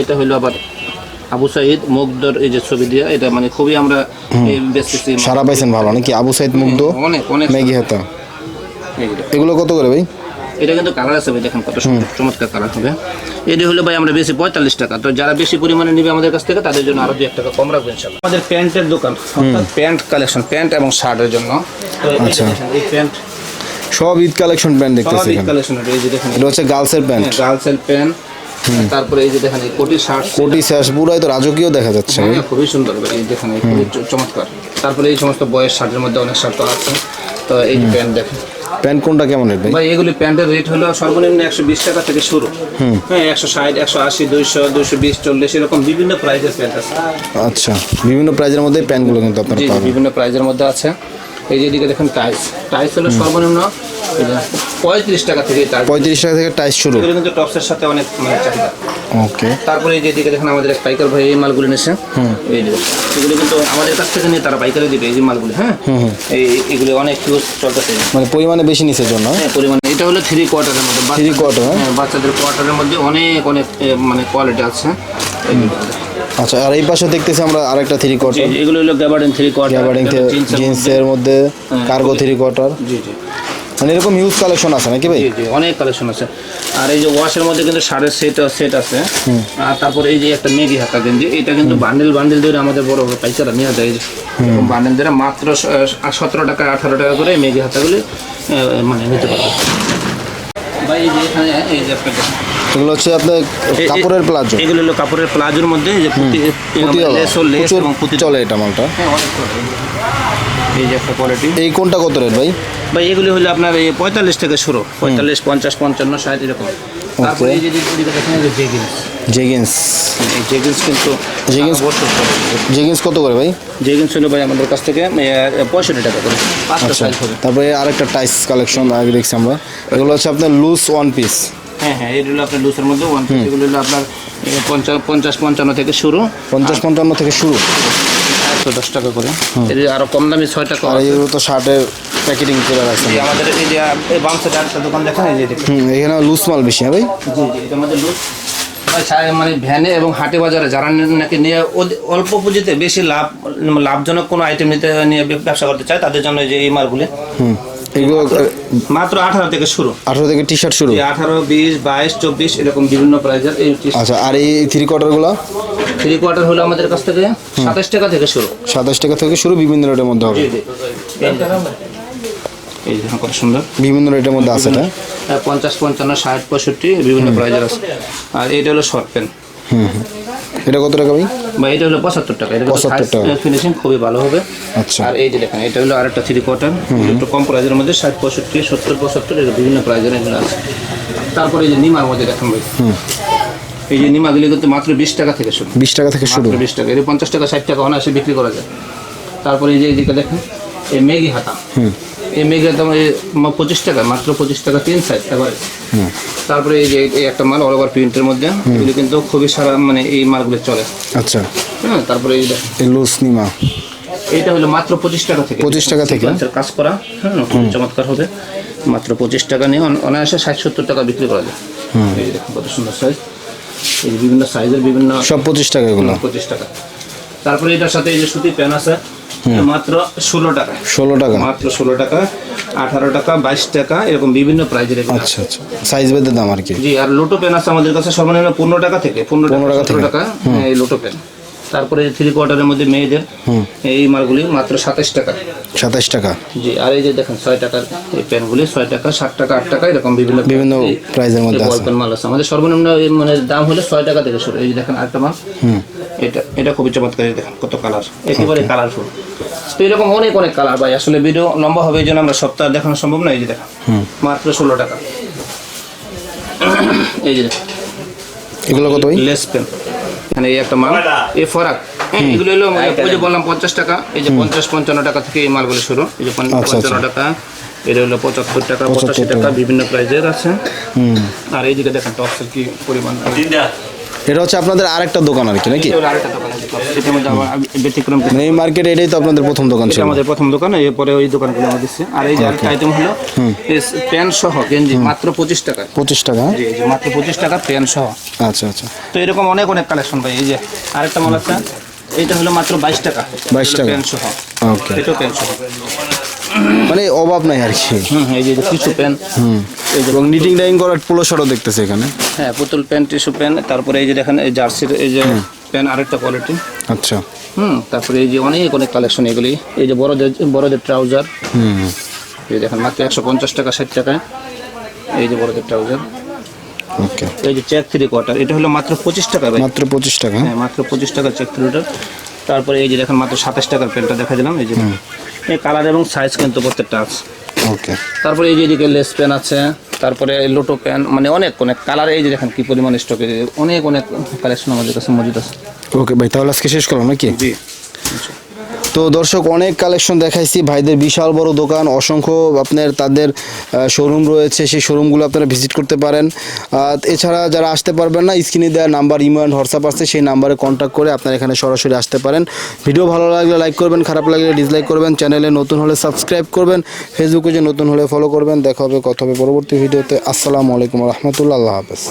A: এটা হলো আবার আবু সাইদ মুগ্ধর এই যে ছবি দিয়ে এটা মানে খুবই আমরা
B: সারা পাইছেন ভালো নাকি আবু সাইদ মুগ্ধ?
A: অনেক অনেক
B: ম্যাগি হাতা। এগুলো কত করে ভাই?
A: এটা কিন্তু কালার আছে ভাই দেখেন কত সুন্দর চমৎকার কালার হবে। এটি হলো ভাই আমরা বেশি পঁয়তাল্লিশ টাকা তো যারা বেশি পরিমাণে নিবে আমাদের কাছ থেকে তাদের জন্য আরও দু এক টাকা কম রাখব ইনশাল্লাহ আমাদের প্যান্টের দোকান অর্থাৎ প্যান্ট কালেকশন প্যান্ট এবং শার্টের জন্য। এই
B: আচ্ছা।
A: এই প্যান্ট
B: সব ঈদ কালেকশন প্যান্ট দেখতেছি
A: কালেকশন এই যে দেখেন।
B: এটা হচ্ছে গার্লসের প্যান্ট।
A: গার্লসের প্যান্ট তারপরে এই যে দেখেন এই কোটি শার্ট।
B: কোটি স্যাশ পুরাই তো রাজকীয় দেখা যাচ্ছে।
A: হ্যাঁ, খুবই সুন্দর। এই দেখেন এই খুবই চমৎকার। তারপরে এই সমস্ত বয়ের শার্টের মধ্যে অনেক শার্ট আছে। তো এই যে প্যান্ট দেখেন।
B: প্যান্ট কোনটা কেমন রেট ভাই?
A: এগুলি প্যান্টের রেট হলো সর্বনিম্ন একশো বিশ টাকা থেকে শুরু। হ্যাঁ একশো ষাট একশো আশি দুইশো দুইশো বিশ চল্লিশ এরকম বিভিন্ন প্রাইজের প্যান্ট আছে।
B: আচ্ছা বিভিন্ন প্রাইজের মধ্যে প্যান্টগুলো কিন্তু আপনারা
A: বিভিন্ন প্রাইজের মধ্যে আছে। এই যে এদিকে দেখেন টাইস টাইস হলো সর্বনিম্ন পঁয়ত্রিশ টাকা থেকে
B: পঁয়ত্রিশ টাকা থেকে টাইস শুরু।
A: এগুলো কিন্তু টপসের সাথে অনেক মানে চাহিদা।
B: ওকে
A: তারপরে এই যে এদিকে দেখেন আমাদের এক পাইকার ভাই এই মালগুলো নিয়েছে এই যে এগুলো কিন্তু আমাদের কাছ থেকে নিয়ে তারা পাইকারি দিবে এই যে মালগুলো হ্যাঁ? এই এগুলো অনেক ইউজ চলতেছে।
B: মানে পরিমাণে বেশি নিচের জন্য?
A: হ্যাঁ পরিমাণে। এটা হলো থ্রি কোয়ার্টারের মধ্যে। বাচ্চাদের-
B: Three quarter, হ্যাঁ?
A: হ্যাঁ বাচ্চাদের কোয়ার্টারের মধ্যে অনেক অনেক মানে কোয়ালিটি আছে। এগুলো।
B: আচ্ছা আর এই পাশে দেখতেছি আমরা আরেকটা থ্রি কোয়ার্টার
A: এগুলো হলো গ্যাবার্ডিন থ্রি কোয়ার্টার
B: গ্যাবার্ডিং জিন্সের মধ্যে। কার্গো থ্রি কোয়ার্টার
A: জি। জি
B: মানে এরকম ইউজ কালেকশন আছে নাকি ভাই?
A: জি জি অনেক কালেকশন আছে। আর এই যে ওয়াশের মধ্যে কিন্তু শাড়ির সেট সেট আছে। আর তারপরে এই যে একটা মেগি হাতা গেঞ্জি এটা কিন্তু বান্ডেল বান্ডেল ধরে আমাদের বড় বড় পাইকাররা নিয়ে যায়। বান্ডেল ধরে মাত্র সতেরো টাকা আঠারো টাকা করে মেগি হাতাগুলি মানে নিতে পারবে। ভাই এই যে এখানে এই যে একটা।
B: এগুলো হচ্ছে আপনার কাপড়ের প্লাজো।
A: এগুলো হলো কাপড়ের প্লাজোর মধ্যে যে। লেস ও লেস এবং পুঁতি
B: চলে এটা মালটা।
A: হ্যাঁ অনেক এই যে একটা কোয়ালিটি
B: এই কোনটা কত রেট ভাই?
A: ভাই এগুলি হলো আপনার এই পঁয়তাল্লিশ থেকে শুরু। পঁয়তাল্লিশ পঞ্চাশ পঞ্চান্ন ষাট এরকম। তারপরে এই যে যেদিকে দেখেন এই যে জেগিন্স
B: জেগিন্স
A: জেগিন্স কিন্তু
B: জেগিন্স কত করে ভাই?
A: জেগিন্স হলো ভাই আমাদের কাছ থেকে পঁয়ষট্টি টাকা করে। পাঁচটা
B: আচ্ছা।
A: সাইজ
B: তারপরে আরেকটা টাইস কালেকশন আগে দেখছি আমরা। এগুলো হচ্ছে আপনার লুজ ওয়ান পিস
A: হ্যাঁ হ্যাঁ এগুলো আপনার লুসের মধ্যে ওয়ান এগুলো হলো আপনার পঞ্চাশ পঞ্চান্ন থেকে শুরু।
B: পঞ্চাশ পঞ্চান্ন থেকে শুরু।
A: একশো দশ টাকা করে। আরও কম দামি ছয় টাকা
B: আর এগুলো তো শার্টের প্যাকেটিং করে রাখছেন
A: আমাদের এই যে এই বাম সাইডে আরেকটা দোকান দেখেন এই যে দেখুন।
B: হুম এখানে লুজ মাল বেশি হ্যাঁ ভাই?
A: জি জি এটার মধ্যে লুজ মানে ভ্যানে এবং হাটে বাজারে যারা নাকি নিয়ে অল্প পুঁজিতে বেশি লাভ লাভজনক কোনো আইটেম নিতে নিয়ে ব্যবসা করতে চায় তাদের জন্য এই যে এই মালগুলি।
B: হুম। এগুলো
A: মাত্র আঠারো থেকে শুরু।
B: আঠারো থেকে টি শার্ট শুরু
A: আঠারো বিশ বাইশ চব্বিশ এরকম বিভিন্ন প্রাইজের এই
B: আচ্ছা আর এই থ্রি কোয়ার্টারগুলো
A: থ্রি কোয়ার্টার হলো আমাদের কাছ থেকে সাতাশ টাকা থেকে শুরু।
B: সাতাশ টাকা থেকে শুরু বিভিন্ন রেটের মধ্যে হবে।
A: এই যে- কত সুন্দর।
B: বিভিন্ন রেটের মধ্যে আছে এটা।
A: পঞ্চাশ পঞ্চান্ন ষাট পঁয়ষট্টি বিভিন্ন প্রাইজের আছে। আর এটা হলো শর্ট
B: হুম এটা কত টাকা ভাই?
A: বা এটা হলো পঁচাত্তর টাকা। এটা
B: 75 টাকা।
A: ফিনিশিং খুবই ভালো হবে।
B: আচ্ছা।
A: আর এই যে দেখেন এটা হলো আরেকটা থ্রি কোয়ার্টার একটু কম প্রাইজের মধ্যে ষাট পঁয়ষট্টি সত্তর পঁচাত্তর এরকম বিভিন্ন প্রাইজের এগুলো আছে। তারপরে এই যে নিমার মধ্যে দেখেন ভাই। এই যে নিমাগুলি কিন্তু মাত্র বিশ টাকা থেকে শুরু।
B: বিশ টাকা থেকে শুরু।
A: বিশ টাকা। এর পঞ্চাশ টাকা ষাট টাকা অনায়াসে বিক্রি করা যায়। তারপরে এই যে এদিকে দেখেন এই মেগি হাতা। এই মেগি হাতা মানে পঁচিশ টাকা মাত্র পঁচিশ টাকা তিন সাইজ এবারে তারপরে এই যে এই একটা মাল অল ওভার প্রিন্টের মধ্যে এগুলি কিন্তু খুবই সারা মানে এই মালগুলো চলে।
B: আচ্ছা।
A: হ্যাঁ তারপরে এই দেখেন
B: এই লুজ নিমা।
A: এইটা হলো মাত্র পঁচিশ টাকা থেকে।
B: 25 টাকা থেকে?
A: কাজ করা হ্যাঁ খুব চমৎকার হবে। মাত্র পঁচিশ টাকা নিয়ে অন- অনায়াসে ষাট সত্তর টাকা বিক্রি করা যায়। এই কত সুন্দর সাইজ এই যে বিভিন্ন সাইজের বিভিন্ন
B: সব পঁচিশ টাকা এগুলো।
A: পঁচিশ টাকা। তারপরে এটার সাথে এই যে সুতি প্যান আছে। মাত্র ষোলো টাকা।
B: ষোলো টাকা।
A: মাত্র ষোলো টাকা আঠারো টাকা বাইশ টাকা এরকম বিভিন্ন প্রাইজের
B: আচ্ছা আচ্ছা। সাইজ বেঁধে দাম আর কি।
A: জি আর লোটো পেন আছে আমাদের কাছে সর্বনিম্ন পনেরো টাকা থেকে পনেরো টাকা
B: ষোলো টাকা
A: এই লোটো পেন তারপরে থ্রি কোয়ার্টারের মধ্যে মেয়েদের এই মালগুলি মাত্র সাতাশ টাকা।
B: সাতাশ টাকা।
A: জি আর এই যে দেখেন ছয় টাকার এই পেনগুলি ছয় টাকা ষাট টাকা আট টাকা এরকম বিভিন্ন
B: বিভিন্ন প্রাইজের মধ্যে
A: বল পেন মাল আছে। আমাদের সর্বনিম্ন এই মানে দাম হলে ছয় টাকা থেকে শুরু। এই যে দেখেন আরেকটা মাল। এটা এটা খুবই চমৎকার দেখেন কত কালার একেবারে কালারফুল তো এরকম অনেক অনেক কালার ভাই। আসলে ভিডিও লম্বা হবে এই জন্য আমরা সপ্তাহ দেখানো সম্ভব না। এই যে দেখেন মাত্র ষোলো টাকা। এই যে
B: এগুলো কত
A: লেস পেন এখানে এই একটা মাল। এই ফরাক। এগুলো হলো মানে ওই যে বললাম পঞ্চাশ টাকা এই যে পঞ্চাশ পঞ্চান্ন টাকা থেকে এই মালগুলো শুরু। এই যে পঞ্চ-
B: আচ্ছা,
A: পঞ্চান্ন টাকা এটা হলো পঁচাত্তর টাকা
B: 75
A: পঁচাশি টাকা
B: টাকা।
A: বিভিন্ন প্রাইজের আছে। আর এইদিকে দেখেন টপসের কি পরিমাণ।
B: এটা হচ্ছে আপনাদের আরেকটা দোকান আর কি নাকি?
A: এটা আরেকটা দোকান আছে মধ্যে আবার ব্যতিক্রম
B: মানে এই মার্কেট এটাই তো আপনাদের প্রথম দোকান ছিল।
A: আমাদের প্রথম দোকান এরপরে ওই দোকানগুলো আমাদের দিচ্ছে। আর এই যে আরেকটা আইটেম হলো প্যান্ট সহ গেঞ্জি মাত্র পঁচিশ টাকা
B: পঁচিশ টাকা?
A: জি মাত্র পঁচিশ টাকা প্যান্ট সহ।
B: আচ্ছা আচ্ছা।
A: তো এরকম অনেক অনেক কালেকশন ভাই। এই যে আরেকটা মাল আছে এইটা হলো মাত্র বাইশ টাকা।
B: 22 টাকা।
A: প্যান্ট সহ।
B: ওকে
A: এটাও প্যান্ট সহ।
B: মানে অভাব নাই আর কি
A: হুম এই যে কিছু প্যান্ট এই যে
B: এবং নিটিং ডাইং করার পোলো শার্টও দেখতেছি এখানে
A: হ্যাঁ পুতুল প্যান্ট টিস্যু প্যান্ট তারপরে এই যে দেখেন এই জার্সির এই যে প্যান্ট আরেকটা কোয়ালিটি
B: আচ্ছা
A: হুম তারপরে এই যে অনেক অনেক কালেকশন এগুলি এই যে বড়দের বড়দের ট্রাউজার
B: হুম
A: এই দেখেন মাত্র একশো পঞ্চাশ টাকা ষাট টাকায় এই যে বড়দের ট্রাউজার
B: ওকে
A: এই যে চেক থ্রি কোয়ার্টার এটা হলো মাত্র পঁচিশ টাকা ভাই
B: মাত্র পঁচিশ টাকা
A: হ্যাঁ মাত্র পঁচিশ টাকা চেক থ্রিটার তারপরে এই যে দেখেন মাত্র সাতাশ টাকার প্যান্টটা দেখা দিলাম এই যে কালার এবং সাইজ কিন্তু প্রত্যেকটা আছে।
B: ওকে
A: তারপরে এই যে এদিকে লেস পেন আছে তারপরে লোটো পেন মানে অনেক অনেক কালার এই যে দেখেন কি পরিমাণ স্টকে অনেক অনেক কালেকশন আমাদের কাছে মজুদ আছে।
B: ওকে ভাই তাহলে আজকে শেষ করলাম নাকি?
A: জি।
B: তো দর্শক, অনেক কালেকশন দেখাইছি। ভাইদের বিশাল বড় দোকান, অসংখ্য আপনার তাদের শোরুম রয়েছে। সেই শোরুমগুলো আপনারা ভিজিট করতে পারেন। এছাড়া যারা আসতে পারবেন না স্ক্রিনে দেওয়া নাম্বার ইমো অ্যান্ড হোয়াটসঅ্যাপ আছে। সেই নাম্বারে কন্ট্যাক্ট করে আপনারা এখানে সরাসরি আসতে পারেন। ভিডিও ভালো লাগলে লাইক করবেন, খারাপ লাগলে ডিসলাইক করবেন। চ্যানেলে নতুন হলে সাবস্ক্রাইব করবেন। ফেসবুকে যে নতুন হলে ফলো করবেন। দেখা হবে, কথা হবে পরবর্তী ভিডিওতে আসসালামু আলাইকুম রহমতুল্লাহ। আল্লাহ হাফেজ।